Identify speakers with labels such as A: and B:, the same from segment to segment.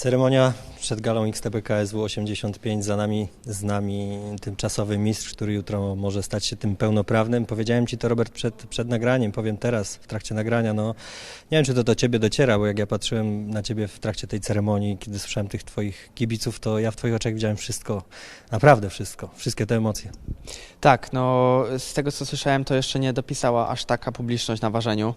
A: Ceremonia przed galą XTB KSW 85, za nami, z nami tymczasowy mistrz, który jutro może stać się tym pełnoprawnym. Powiedziałem Ci to, Robert, przed, przed nagraniem, powiem teraz, w trakcie nagrania. No, nie wiem, czy to do Ciebie dociera, bo jak ja patrzyłem na Ciebie w trakcie tej ceremonii, kiedy słyszałem tych Twoich kibiców, to ja w Twoich oczach widziałem wszystko, naprawdę wszystko, wszystkie te emocje.
B: Tak, no z tego co słyszałem, to jeszcze nie dopisała aż taka publiczność na ważeniu,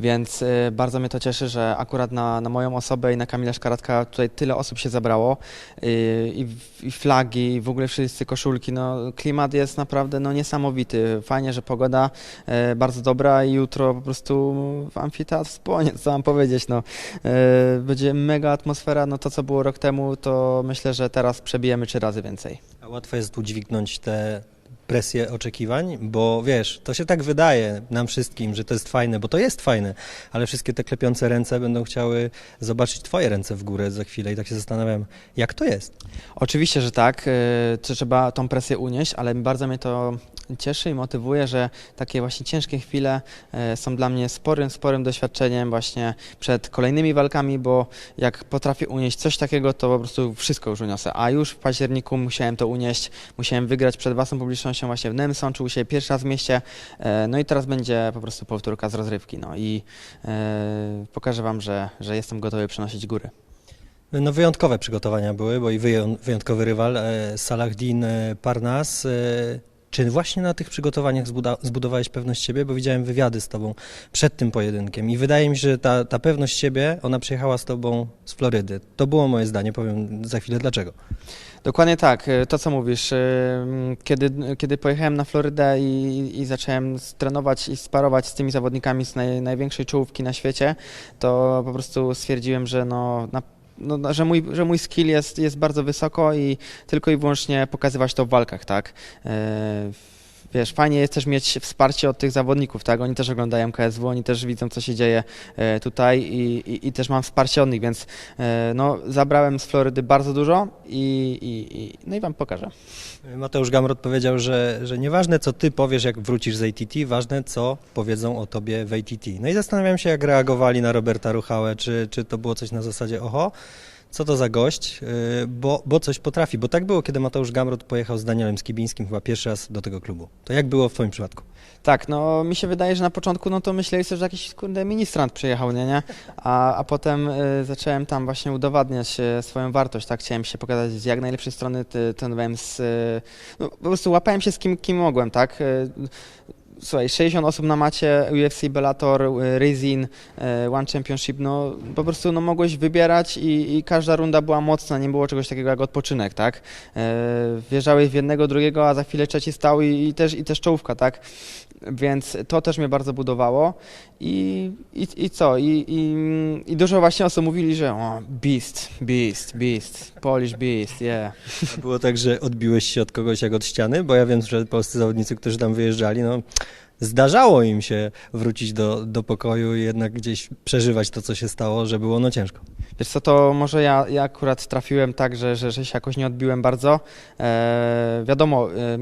B: więc y, bardzo mnie to cieszy, że akurat na, na moją osobę i na Kamila Szkaratka tutaj tyle osób się zebrało y, i, i flagi, i w ogóle wszyscy koszulki, no klimat jest naprawdę no, niesamowity. Fajnie, że pogoda y, bardzo dobra i jutro po prostu amfiteatr spłonie, co mam powiedzieć, no y, będzie mega atmosfera, no to co było rok temu, to myślę, że teraz przebijemy trzy razy więcej.
A: A łatwo jest udźwignąć te presję oczekiwań, bo wiesz, to się tak wydaje nam wszystkim, że to jest fajne, bo to jest fajne, ale wszystkie te klepiące ręce będą chciały zobaczyć Twoje ręce w górę za chwilę i tak się zastanawiam, jak to jest.
B: Oczywiście, że tak, y, trzeba tą presję unieść, ale bardzo mnie to cieszy i motywuje, że takie właśnie ciężkie chwile y, są dla mnie sporym, sporym doświadczeniem właśnie przed kolejnymi walkami, bo jak potrafię unieść coś takiego, to po prostu wszystko już uniosę. A już w październiku musiałem to unieść, musiałem wygrać przed własną publicznością właśnie w Nowym Sączu, u siebie pierwszy raz w mieście, y, no i teraz będzie po prostu powtórka z rozrywki, no i y, pokażę Wam, że, że jestem gotowy przenosić góry.
A: No wyjątkowe przygotowania były, bo i wyją- wyjątkowy rywal, e, Salahdin e, Parnas. E, czy właśnie na tych przygotowaniach zbudowałeś pewność siebie? Bo widziałem wywiady z tobą przed tym pojedynkiem i wydaje mi się, że ta, ta pewność siebie, ona przyjechała z tobą z Florydy. To było moje zdanie, powiem za chwilę dlaczego.
B: Dokładnie tak, y, to co mówisz. y, Kiedy, kiedy pojechałem na Florydę i, i zacząłem trenować i sparować z tymi zawodnikami z naj, największej czołówki na świecie, to po prostu stwierdziłem, że, no, na, no, że, mój, że mój skill jest, jest bardzo wysoko i tylko i wyłącznie pokazywać to w walkach, tak. Wiesz, fajnie jest też mieć wsparcie od tych zawodników, tak? Oni też oglądają KSW, oni też widzą, co się dzieje e, tutaj i, i, i też mam wsparcie od nich, więc e, no, zabrałem z Florydy bardzo dużo i, i, i, no i wam pokażę.
A: Mateusz Gamrot powiedział, że, że nieważne co ty powiesz, jak wrócisz z ATT, ważne co powiedzą o tobie w ATT. No i zastanawiam się, jak reagowali na Roberta Ruchałę, czy, czy to było coś na zasadzie oho, co to za gość, yy, bo, bo coś potrafi. Bo tak było, kiedy Mateusz Gamrot pojechał z Danielem Skibińskim chyba pierwszy raz do tego klubu. To jak było w twoim przypadku?
B: Tak, no mi się wydaje, że na początku no to myśleli sobie, że jakiś kurde ministrant przyjechał, nie, nie? A, a potem y, zacząłem tam właśnie udowadniać y, swoją wartość, tak? Chciałem się pokazać z jak najlepszej strony, trenowałem z... Y, no, po prostu łapałem się z kim, kim mogłem, tak? Y, Słuchaj, 60 osób na macie, UFC, Bellator, y, Rizin, y, One Championship, no po prostu no, mogłeś wybierać i, i każda runda była mocna, nie było czegoś takiego jak odpoczynek, tak? E, Wjeżdżałeś w jednego, drugiego, a za chwilę trzeci stał i, i, też, i też czołówka, tak? Więc to też mnie bardzo budowało i, i, i co? I, i, I dużo właśnie osób mówili, że o, beast, beast, beast, Polish beast, yeah.
A: A Było tak, że odbiłeś się od kogoś jak od ściany? Bo ja wiem, że polscy zawodnicy, którzy tam wyjeżdżali, no zdarzało im się wrócić do, do pokoju i jednak gdzieś przeżywać to, co się stało, że było no ciężko.
B: Wiesz co, to może ja, ja akurat trafiłem tak, że, że, że się jakoś nie odbiłem bardzo. E, wiadomo, e,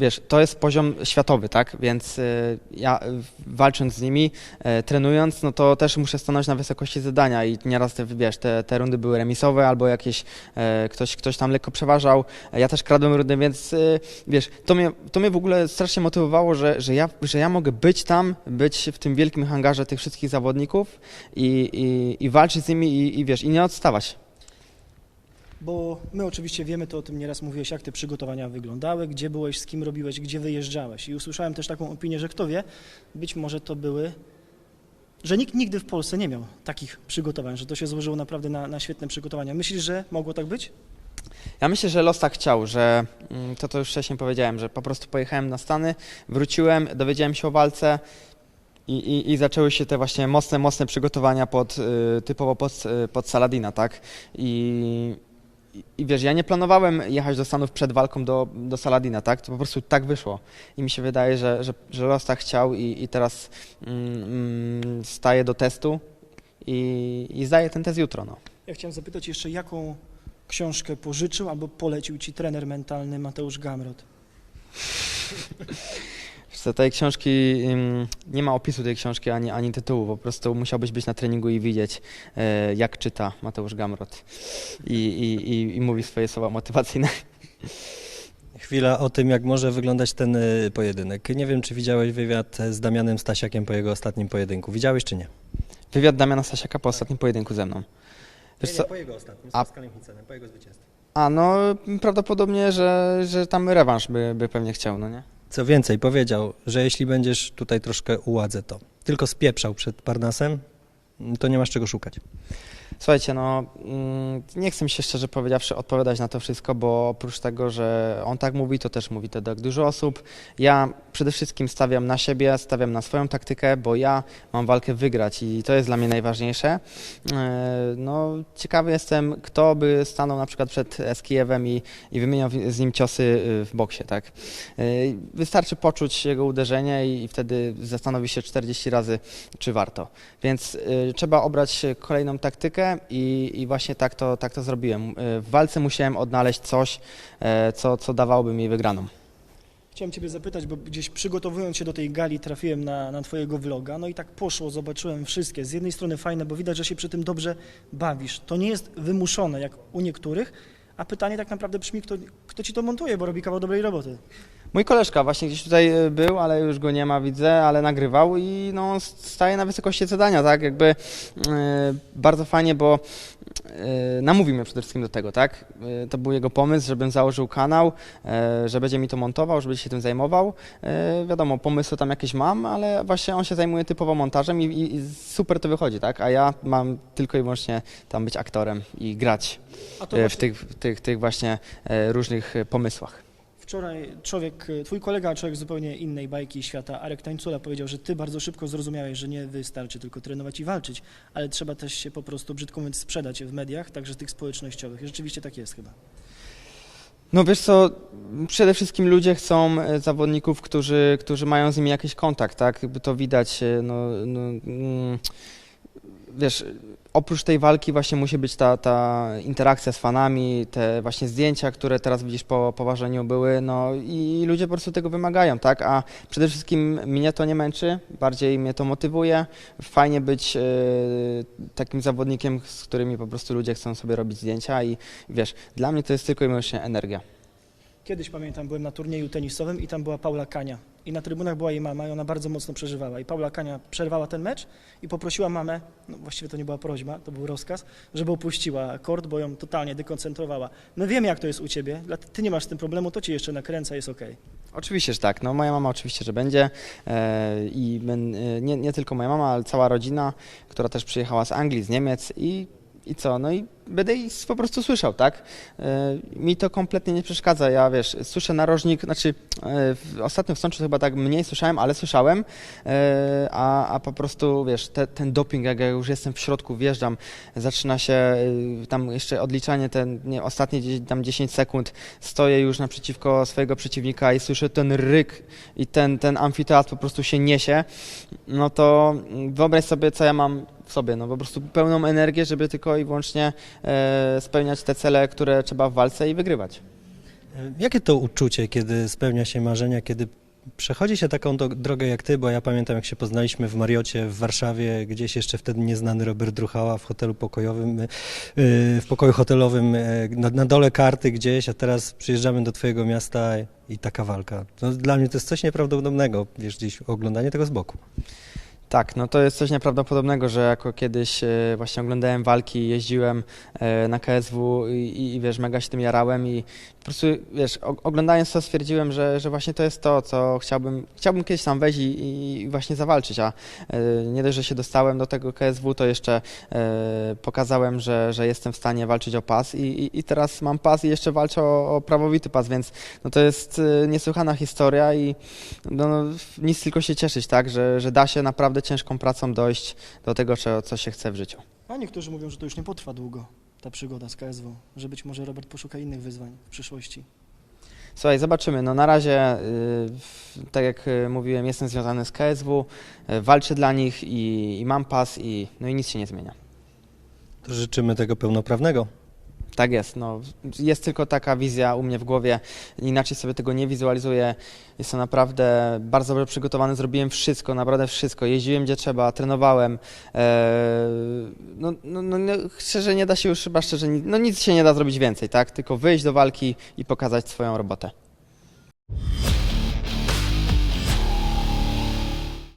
B: wiesz, to jest poziom światowy, tak? Więc e, ja walcząc z nimi, e, trenując, no to też muszę stanąć na wysokości zadania i nieraz te, wiesz, te, te rundy były remisowe albo jakieś e, ktoś, ktoś tam lekko przeważał. Ja też kradłem rundy, więc wiesz, to mnie, to mnie w ogóle strasznie motywowało, że, że, ja, że ja mogę być tam, być w tym wielkim hangarze tych wszystkich zawodników i, i, i walczyć z nimi i, i wiesz, i nie odstawać.
C: Bo my oczywiście wiemy, to o tym nieraz mówiłeś, jak te przygotowania wyglądały, gdzie byłeś, z kim robiłeś, gdzie wyjeżdżałeś. I usłyszałem też taką opinię, że kto wie, być może to były, że nikt nigdy w Polsce nie miał takich przygotowań, że to się złożyło naprawdę na, na świetne przygotowania. Myślisz, że mogło tak być?
B: Ja myślę, że los tak chciał, że mm, to to już wcześniej powiedziałem, że po prostu pojechałem na Stany, wróciłem, dowiedziałem się o walce i, i, i zaczęły się te właśnie mocne, mocne przygotowania pod, y, typowo pod, y, pod Saladina, tak? I, i- wiesz, ja nie planowałem jechać do Stanów przed walką do, do Saladina, tak? To po prostu tak wyszło. I mi się wydaje, że, że, że los tak chciał i, i teraz mm, mm, staję do testu i, i zdaję ten test jutro, no.
C: Ja chciałem zapytać jeszcze, jaką książkę pożyczył albo polecił ci trener mentalny Mateusz Gamrot?
B: Z tej książki nie ma opisu tej książki ani, ani tytułu, po prostu musiałbyś być na treningu i widzieć, e, jak czyta Mateusz Gamrot i, i, i, i mówi swoje słowa motywacyjne.
A: Chwila o tym, jak może wyglądać ten y, pojedynek. Nie wiem, czy widziałeś wywiad z Damianem Stasiakiem po jego ostatnim pojedynku. Widziałeś czy nie?
B: Wywiad Damiana Stasiaka po ostatnim pojedynku ze mną. Wiesz co?
A: po jego ostatnim, z
B: A-
A: Pascalem Hincenem, po jego zwycięstwie.
B: A no prawdopodobnie, że, że tam rewanż by, by pewnie chciał, no nie?
A: Co więcej, powiedział, że jeśli będziesz tutaj troszkę uładzę to, tylko spieprzał przed Parnasem, to nie masz czego szukać.
B: Słuchajcie, no mm, nie chcę się szczerze powiedziawszy odpowiadać na to wszystko, bo oprócz tego, że on tak mówi, to też mówi tak dużo osób. Ja przede wszystkim stawiam na siebie, stawiam na swoją taktykę, bo ja mam walkę wygrać i to jest dla mnie najważniejsze. E, No, ciekawy jestem, kto by stanął na przykład przed Eskijewem i, i wymieniał z nim ciosy y, w boksie, tak? E, Wystarczy poczuć jego uderzenie i, wtedy zastanowi się 40 razy, czy warto. Więc trzeba obrać kolejną taktykę i, i właśnie tak to, tak to zrobiłem. Y, w walce musiałem odnaleźć coś, e, co, co dawałoby mi wygraną.
C: Chciałem Ciebie zapytać, bo gdzieś przygotowując się do tej gali trafiłem na, na Twojego vloga, no i tak poszło, zobaczyłem wszystkie. Z jednej strony fajne, bo widać, że się przy tym dobrze bawisz. To nie jest wymuszone jak u niektórych, a pytanie tak naprawdę brzmi, kto, kto Ci to montuje, bo robi kawał dobrej roboty.
B: Mój koleżka właśnie gdzieś tutaj y, był, ale już go nie ma, widzę, ale nagrywał i no, staje na wysokości zadania, tak? Jakby y, bardzo fajnie, bo y, namówił mnie przede wszystkim do tego, tak? Y, to był jego pomysł, żebym założył kanał, y, że będzie mi to montował, żeby się tym zajmował. Y, wiadomo, pomysły tam jakieś mam, ale właśnie on się zajmuje typowo montażem i, i, i super to wychodzi, tak? A ja mam tylko i wyłącznie tam być aktorem i grać
C: A to
B: y, w tych, w tych, tych właśnie y, różnych pomysłach.
C: Wczoraj człowiek, Twój kolega, człowiek zupełnie innej bajki świata, Arek Tańcula powiedział, że Ty bardzo szybko zrozumiałeś, że nie wystarczy tylko trenować i walczyć, ale trzeba też się po prostu, brzydko mówiąc, sprzedać w mediach, także tych społecznościowych. I rzeczywiście tak jest chyba.
B: No wiesz co, przede wszystkim ludzie chcą e, zawodników, którzy, którzy mają z nimi jakiś kontakt, tak? Jakby to widać, e, no, no mm, wiesz, oprócz tej walki właśnie musi być ta, ta interakcja z fanami, te właśnie zdjęcia, które teraz widzisz po, po ważeniu były, no i ludzie po prostu tego wymagają, tak? A przede wszystkim mnie to nie męczy, bardziej mnie to motywuje. Fajnie być e, takim zawodnikiem, z którymi po prostu ludzie chcą sobie robić zdjęcia i wiesz, dla mnie to jest tylko i wyłącznie energia.
C: Kiedyś pamiętam, byłem na turnieju tenisowym i tam była Paula Kania. I na trybunach była jej mama i ona bardzo mocno przeżywała. I Paula Kania przerwała ten mecz i poprosiła mamę, no właściwie to nie była prośba, to był rozkaz, żeby opuściła kort, bo ją totalnie dekoncentrowała. My wiemy, jak to jest u ciebie, ty nie masz z tym problemu, to ci jeszcze nakręca, jest okej.
B: Oczywiście, że tak. No, moja mama oczywiście, że będzie e, i e, nie, nie tylko moja mama, ale cała rodzina, która też przyjechała z Anglii, z Niemiec i, i co? No i będę ich po prostu słyszał, tak? E, mi to kompletnie nie przeszkadza. Ja, wiesz, słyszę narożnik, znaczy e, w, ostatnio w Sączu chyba tak mniej słyszałem, ale słyszałem, e, a, a po prostu, wiesz, te, ten doping, jak ja już jestem w środku, wjeżdżam, zaczyna się tam jeszcze odliczanie, ten nie, ostatnie tam 10 sekund, stoję już naprzeciwko swojego przeciwnika i słyszę ten ryk i ten, ten amfiteatr po prostu się niesie, no to mm, wyobraź sobie, co ja mam w sobie, no po prostu pełną energię, żeby tylko i wyłącznie spełniać te cele, które trzeba w walce i wygrywać.
A: E, Jakie to uczucie, kiedy spełnia się marzenia, kiedy przechodzi się taką drogę jak ty, bo ja pamiętam jak się poznaliśmy w Mariocie w Warszawie, gdzieś jeszcze wtedy nieznany Robert Druchała w hotelu pokojowym, e, w pokoju hotelowym, e, na, na dole karty gdzieś, a teraz przyjeżdżamy do twojego miasta i taka walka. No, dla mnie to jest coś nieprawdopodobnego, wiesz, gdzieś oglądanie tego z boku.
B: Tak, no to jest coś nieprawdopodobnego, że jako kiedyś e, właśnie oglądałem walki, jeździłem e, na KSW i, i wiesz, mega się tym jarałem i po prostu, wiesz, oglądając to stwierdziłem, że, że właśnie to jest to, co chciałbym, chciałbym kiedyś tam wejść i, i właśnie zawalczyć, a e, nie dość, że się dostałem do tego KSW, to jeszcze pokazałem, że, że jestem w stanie walczyć o pas i, i, i teraz mam pas i jeszcze walczę o, o prawowity pas, więc no to jest niesłychana historia i no, no, nic tylko się cieszyć, tak, że, że da się naprawdę ciężką pracą dojść do tego, co, co się chce w życiu.
C: A niektórzy mówią, że to już nie potrwa długo, ta przygoda z KSW, że być może Robert poszuka innych wyzwań w przyszłości.
B: Słuchaj, zobaczymy. No na razie, y, tak jak y, mówiłem, jestem związany z KSW, y, walczę dla nich i, i mam pas i, no i nic się nie zmienia.
A: To życzymy tego pełnoprawnego.
B: Tak jest, no. Jest tylko taka wizja u mnie w głowie, inaczej sobie tego nie wizualizuję. Jestem naprawdę bardzo dobrze przygotowany, zrobiłem wszystko, naprawdę wszystko. Jeździłem gdzie trzeba, trenowałem. Eee, no, no, no, no, szczerze nie da się już chyba szczerze, no nic się nie da zrobić więcej, tak? Tylko wyjść do walki i pokazać swoją robotę.